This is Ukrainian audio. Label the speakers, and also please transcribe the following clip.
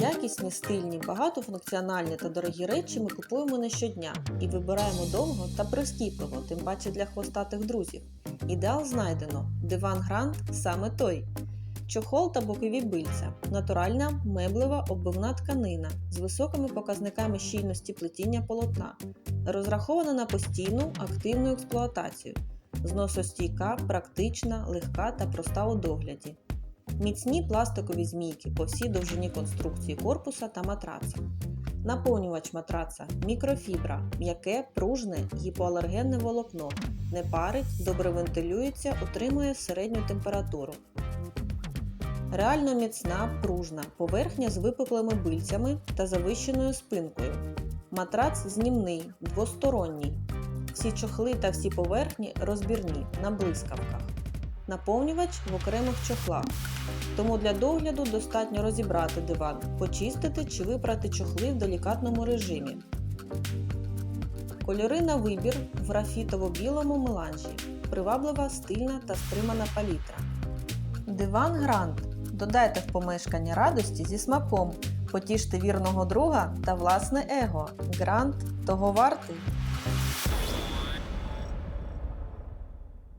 Speaker 1: Якісні, стильні, багатофункціональні та дорогі речі ми купуємо не щодня і вибираємо довго та прискіпливо, тим паче для хвостатих друзів. Ідеал знайдено. Диван Грант саме той. Чохол та бокові бильця, натуральна меблева оббивна тканина з високими показниками щільності плетіння полотна, розрахована на постійну активну експлуатацію, зносостійка, практична, легка та проста у догляді. Міцні пластикові змійки по всій довжині конструкції корпуса та матраца. Наповнювач матраца мікрофібра, м'яке, пружне, гіпоалергенне волокно, не парить, добре вентилюється, утримує середню температуру. Реально міцна, пружна, поверхня з випуклими бильцями та завищеною спинкою. Матрац знімний, двосторонній. Всі чохли та всі поверхні розбірні на блискавках. Наповнювач в окремих чохлах. Тому для догляду достатньо розібрати диван, почистити чи випрати чохли в делікатному режимі. Кольори на вибір в графітово-білому меланжі. Приваблива, стильна та стримана палітра. Диван Грант. Додайте в помешкання радості зі смаком. Потіште вірного друга та власне его. Грант того вартий.